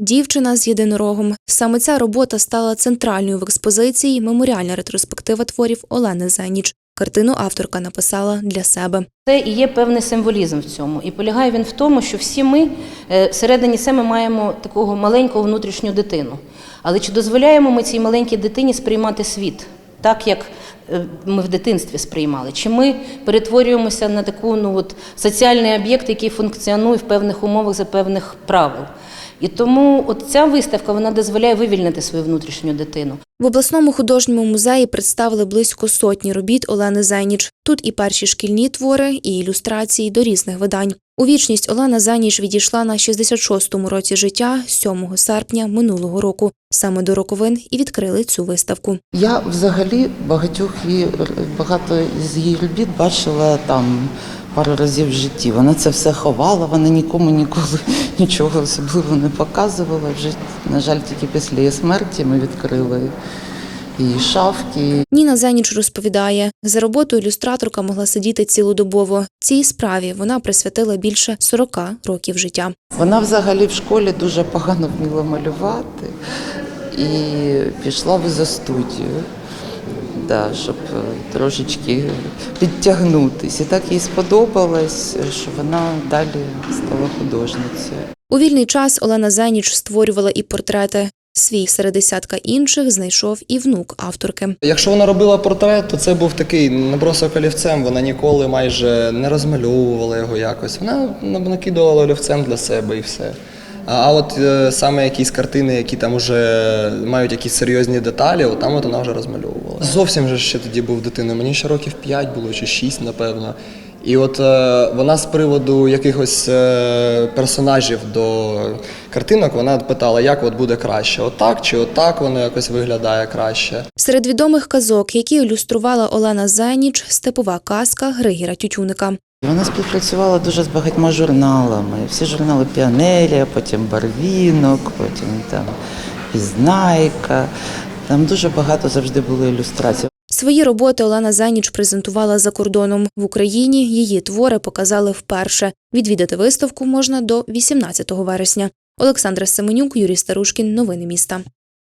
Дівчина з єдинорогом. Саме ця робота стала центральною в експозиції меморіальна ретроспектива творів Олени Зеніч. Картину авторка написала для себе. Це і є певний символізм в цьому. І полягає він в тому, що всі ми е, всередині себе маємо такого маленького внутрішню дитину. Але чи дозволяємо ми цій маленькій дитині сприймати світ так, як ми в дитинстві сприймали? Чи ми перетворюємося на таку ну, от, соціальний об'єкт, який функціонує в певних умовах за певних правил? І тому от ця виставка вона дозволяє вивільнити свою внутрішню дитину. В обласному художньому музеї представили близько сотні робіт Олени Зеніч. Тут і перші шкільні твори, і ілюстрації до різних видань. У вічність Олена Зеніч відійшла на 66-му році життя 7 серпня минулого року. Саме до роковин і відкрили цю виставку. Я взагалі багатьох її багато з її робіт бачила там пару разів в житті. Вона це все ховала, вона нікому ніколи нічого особливо не показувала. Вже, на жаль, тільки після її смерті ми відкрили її шафки. Ніна Зеніч розповідає, за роботою ілюстраторка могла сидіти цілодобово. Цій справі вона присвятила більше 40 років життя. Вона взагалі в школі дуже погано вміла малювати і пішла в студію, да, щоб е, трошечки підтягнутися. І так їй сподобалось, що вона далі стала художницею. У вільний час Олена Зеніч створювала і портрети. Свій серед десятка інших знайшов і внук авторки. Якщо вона робила портрет, то це був такий набросок олівцем. Вона ніколи майже не розмальовувала його якось. Вона накидувала олівцем для себе і все. А, а от е, саме якісь картини, які там вже мають якісь серйозні деталі, от там от вона вже розмальовувала. Зовсім же ще тоді був дитиною. Мені ще років 5 було чи 6, напевно. І от е, вона з приводу якихось е, персонажів до картинок вона питала, як от буде краще, отак чи отак воно якось виглядає краще. Серед відомих казок, які ілюструвала Олена Зеніч, степова казка Григіра Тютюника. Вона співпрацювала дуже з багатьма журналами. Всі журнали Піанелія, потім Барвінок, потім там Пізнайка. Там дуже багато завжди було ілюстрацій. Свої роботи Олена Заніч презентувала за кордоном. В Україні її твори показали вперше. Відвідати виставку можна до 18 вересня. Олександра Семенюк, Юрій Старушкін. Новини міста.